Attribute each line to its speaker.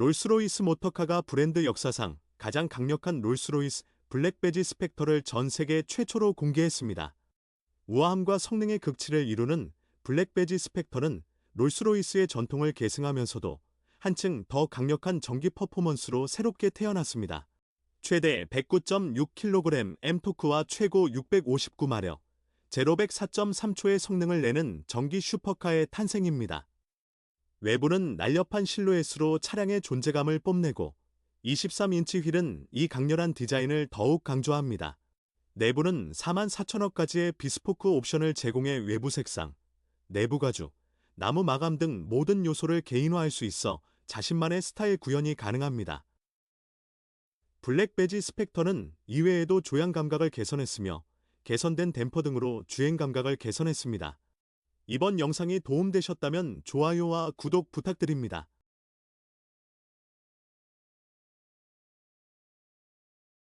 Speaker 1: 롤스로이스 모터카가 브랜드 역사상 가장 강력한 롤스로이스 블랙배지 스펙터를 전 세계 최초로 공개했습니다. 우아함과 성능의 극치를 이루는 블랙배지 스펙터는 롤스로이스의 전통을 계승하면서도 한층 더 강력한 전기 퍼포먼스로 새롭게 태어났습니다. 최대 109.6kg M토크와 최고 659마력, 제로백 4.3초의 성능을 내는 전기 슈퍼카의 탄생입니다. 외부는 날렵한 실루엣으로 차량의 존재감을 뽐내고 23인치 휠은 이 강렬한 디자인을 더욱 강조합니다. 내부는 4만 4천억 가지의 비스포크 옵션을 제공해 외부 색상, 내부 가죽, 나무 마감 등 모든 요소를 개인화할 수 있어 자신만의 스타일 구현이 가능합니다. 블랙 배지 스펙터는 이외에도 조향 감각을 개선했으며 개선된 댐퍼 등으로 주행 감각을 개선했습니다. 이번 영상이 도움되셨다면 좋아요와 구독 부탁드립니다.